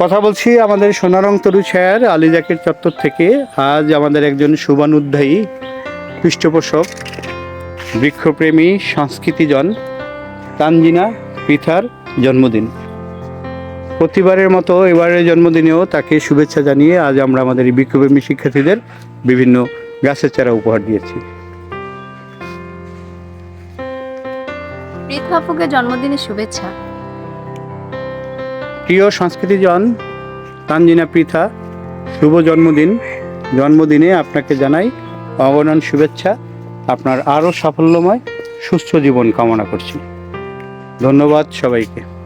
কথা বলছি আমাদের সোনারং তরু ছায়ার আলিজাকের চত্বর থেকে। আজ আমাদের একজন শুভানুধ্যায়ী পৃষ্ঠপোষক, বৃক্ষপ্রেমী, সংস্কৃতিজন, তানজিনা পৃথার জন্মদিন। প্রতিবারের মতো এবারের জন্মদিনেও তাকে শুভেচ্ছা জানিয়ে আজ আমরা আমাদের এই বৃক্ষপ্রেমী শিক্ষার্থীদের বিভিন্ন গাছের চারা উপহার দিয়েছি। পৃথা জন্মদিনের শুভেচ্ছা। প্রিয় সংস্কৃতিজন, তানজিনা পৃথা, শুভ জন্মদিন। জন্মদিনে আপনাকে জানাই অগণন শুভেচ্ছা। আপনার আরও সাফল্যময়, সুস্থ জীবন কামনা করছি। ধন্যবাদ সবাইকে।